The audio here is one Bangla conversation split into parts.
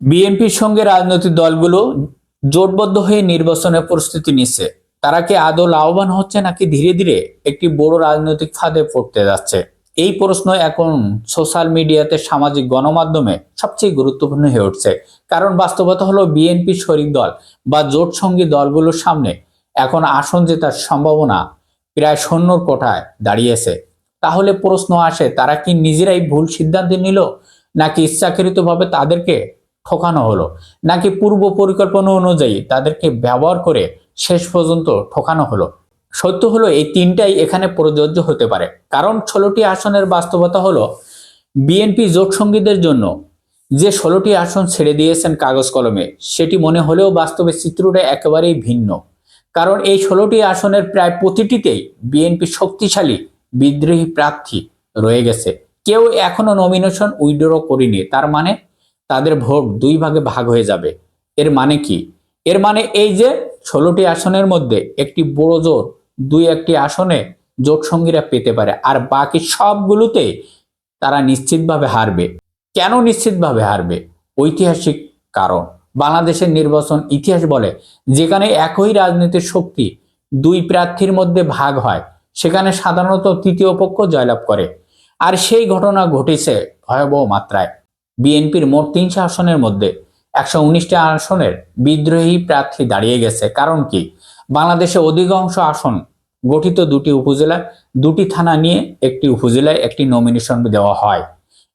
বিএনপির সঙ্গে রাজনৈতিক দলগুলো জোটবদ্ধ হয়ে নির্বাচনের প্রস্তুতি নিচ্ছে। তারা কি আদৌ লাভবান হচ্ছে নাকি ধীরে ধীরে একটি বড় রাজনৈতিক ফাঁদে পড়তে যাচ্ছে? এই প্রশ্ন এখন সোশ্যাল মিডিয়াতে সামাজিক গণমাধ্যমে সবচেয়ে গুরুত্বপূর্ণ হয়ে উঠছে। কারণ বাস্তবতা হলো বিএনপি শরিক দল বা জোট সঙ্গী দলগুলোর সামনে এখন আসন জেতার সম্ভাবনা প্রায় শূন্যর কোঠায় দাঁড়িয়েছে। তাহলে প্রশ্ন আসে, তারা কি নিজেরাই ভুল সিদ্ধান্ত নিল নাকি ইচ্ছাকৃতভাবে তাদেরকে ঠকানো হলো। নাকি পূর্ব পরিকল্পনা অনুযায়ী তাদেরকে ব্যবহার করে শেষ পর্যন্ত ঠকানো হলো? সত্য হলো এই তিনটাই এখানে প্রযোজ্য হতে পারে। কারণ ষোলোটি আসনের বাস্তবতা হলো, বিএনপি জোট সঙ্গীদের জন্য যে ষোলোটি আসন ছেড়ে দিয়েছেন কাগজ কলমে, সেটি মনে হলেও বাস্তবে চিত্রটা একেবারেই ভিন্ন। কারণ এই ষোলোটি আসনের প্রায় প্রতিটিতেই বিএনপি শক্তিশালী বিদ্রোহী প্রার্থী রয়ে গেছে। কেউ এখনও নমিনেশন উইড্রো করেনি। তার মানে তাদের ভোট দুই ভাগে ভাগ হয়ে যাবে। এর মানে কি? এর মানে এই যে ষোলোটি আসনের মধ্যে একটি বড় জোর দুই একটি আসনে জোট সঙ্গীরা পেতে পারে, আর বাকি সবগুলোতে তারা নিশ্চিতভাবে হারবে। কেন নিশ্চিতভাবে হারবে? ঐতিহাসিক কারণ। বাংলাদেশের নির্বাচন ইতিহাস বলে, যেখানে একই রাজনীতির শক্তি দুই প্রার্থীর মধ্যে ভাগ হয়, সেখানে সাধারণত তৃতীয় পক্ষ জয়লাভ করে। আর সেই ঘটনা ঘটেছে ভয়াবহ মাত্রায়। বিএনপির মোট তিনশো আসনের মধ্যে একশো উনিশটি আসনের বিদ্রোহী প্রার্থী দাঁড়িয়ে গেছে। কারণ কি? বাংলাদেশে অধিকাংশ আসন গঠিত দুটি উপজেলা দুটি থানা নিয়ে একটি উপজেলায় একটি নমিনেশন দেওয়া হয়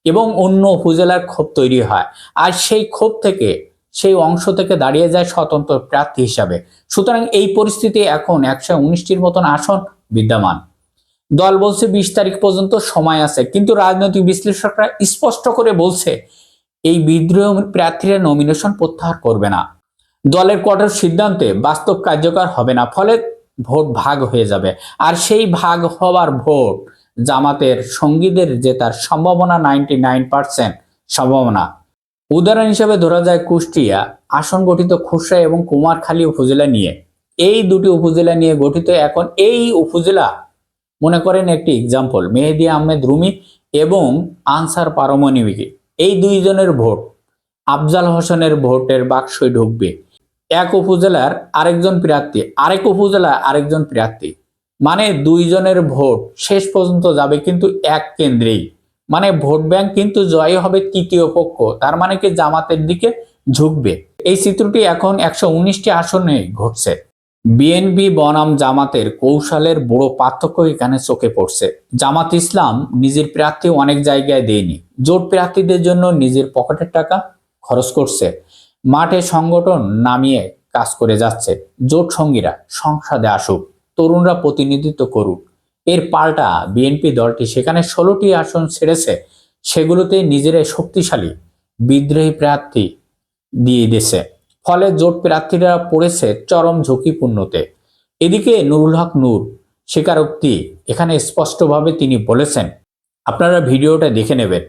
এবং অন্য উপজেলার ক্ষোভ তৈরি হয়। আর সেই ক্ষোভ থেকে, সেই অংশ থেকে দাঁড়িয়ে যায় স্বতন্ত্র প্রার্থী হিসাবে। সুতরাং এই পরিস্থিতি এখন একশো উনিশটির মতন আসন বিদ্যমান। দল বলছে বিশ তারিখ পর্যন্ত সময় আছে। কিন্তু রাজনৈতিক বিশ্লেষকরা স্পষ্ট করে বলছে, এই বিদ্রোহ প্রার্থীরা নমিনেশন প্রত্যাহার করবে না। দলের কঠোর সিদ্ধান্তে বাস্তব কার্যকর হবে না, ফলে ভোট ভাগ হয়ে যাবে। আর সেই ভাগ হওয়ার ভোট জামাতের সঙ্গীদের জেতার সম্ভাবনা নাইনটি নাইন পার্সেন্ট সম্ভাবনা। উদাহরণ হিসেবে ধরা যায় কুষ্টিয়া, আসন গঠিত খুসরা এবং কুমারখালী উপজেলা নিয়ে। এই দুটি উপজেলা নিয়ে গঠিত, এখন এই উপজেলা মনে করেন একটি এক্সাম্পল মেহেদি আহমেদ রুমি এবং আনসার পারমাণবিকে। এই দুইজনের ভোট, আফজাল হোসেনের ভোটের বাক্সই ঢুকবে। এক উপজেলার আরেকজন প্রার্থী, আরেক উপজেলার আরেকজন প্রার্থী। মানে দুইজনের ভোট শেষ পর্যন্ত যাবে কিন্তু এক কেন্দ্রেই। মানে ভোট ব্যাংক কিন্তু জয় হবে তৃতীয় পক্ষ, তার মানে কি জামাতের দিকে ঝুঁকবে। এই চিত্রটি এখন একশো উনিশটি আসনে ঘটছে। বিএনপি বনাম জামাতের কৌশলের বড় পার্থক্য এখানে চোখে পড়ছে। জামাত ইসলাম নিজের প্রার্থী অনেক জায়গায় দেয়নি। জোট প্রার্থীদের জন্য নিজের পকেটের টাকা খরচ করছে। মাঠে সংগঠন নামিয়ে কাজ করে যাচ্ছে। জোট সঙ্গীরা সংসদে আসুক, তরুণরা প্রতিনিধিত্ব করুক। এর পাল্টা বিএনপি দলটি সেখানে ষোলোটি আসন ছেড়েছে। সেগুলোতে নিজেরাই শক্তিশালী, বিদ্রোহী প্রার্থী দিয়ে দিয়েছে। ফলে জোট প্রার্থীরা পড়েছে চরম ঝুঁকিপূর্ণতে। এদিকে নুরুল হক নূর, স্বীকারোক্তি এখানে স্পষ্টভাবে তিনি বলেছেন, আপনারা ভিডিওটা দেখে নেবেন।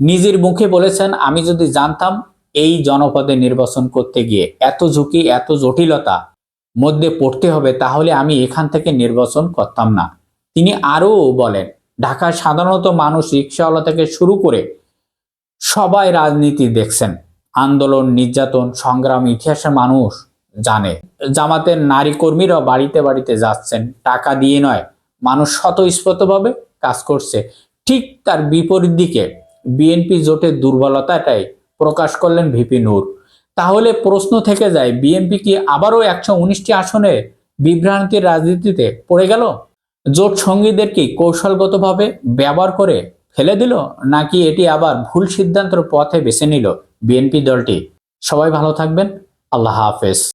নিজের মুখে বলেছেন, আমি যদি জানতাম এই জনপদে নির্বাচন করতে গিয়ে এত ঝুঁকি, এত জটিলতা মধ্যে পড়তে হবে, তাহলে আমি এখান থেকে নির্বাচন করতাম না। তিনি আরও বলেন ঢাকায় সাধারণত মানুষ রিক্সাওয়ালা থেকে শুরু করে সবাই রাজনীতি দেখছেন। আন্দোলন, নির্যাতন, সংগ্রাম ইতিহাসের মানুষ জানে। জামাতের নারী কর্মীরা বাড়িতে বাড়িতে যাচ্ছেন। টাকা দিয়ে নয়, মানুষ স্বতঃস্ফূর্তভাবে কাজ করছে। ঠিক তার বিপরীত দিকে বিএনপি জোটের দুর্বলতাটাই প্রকাশ করলেন ভিপি নূর তাহলে প্রশ্ন থেকে যায় বিএনপি কি আবারও একশো উনিশটি আসনে বিভ্রান্তির রাজনীতিতে পড়ে গেল? জোট সঙ্গীদের কি কৌশলগতভাবে ব্যবহার করে ফেলে দিল? নাকি এটি আবার ভুল সিদ্ধান্তের পথে বেছে নিল? বিএনপি দলটি। সবাই ভালো থাকবেন। আল্লাহ হাফেজ।